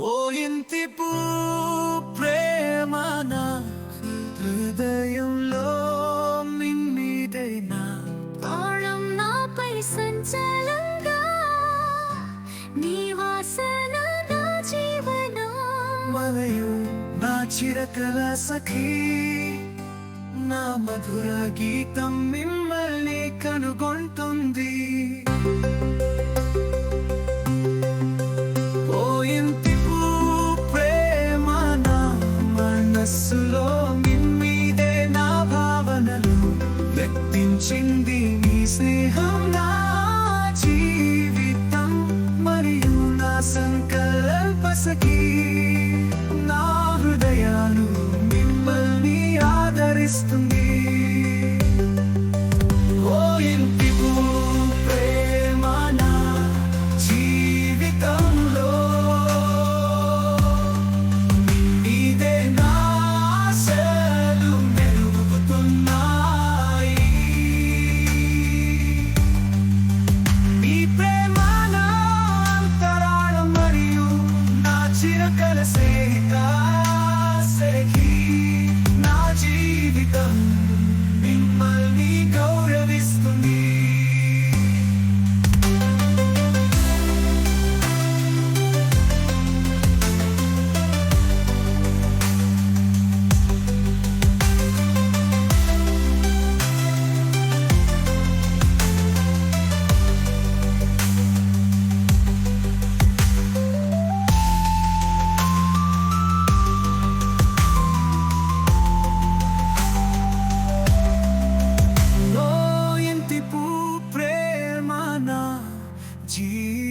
ఓ ఇంటి పూ ప్రేమ నా హృదయంలో మిన్నిదైనా తాళం నాపై సంచలంగా నీ వాసన నా జీవనం? మరియు నా చిరకల సఖీ నా మధుర గీతం మిమ్మల్ని కనుగొంటుంది. వ్యక్తించింది నీ స్నేహం నా జీవితం మరియు నా సంకల్ప సఖీ. నా హృదయాలు మిమ్మల్ని ఆదరిస్తుంది. Tira cada seca, se le quita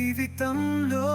జీవితంలో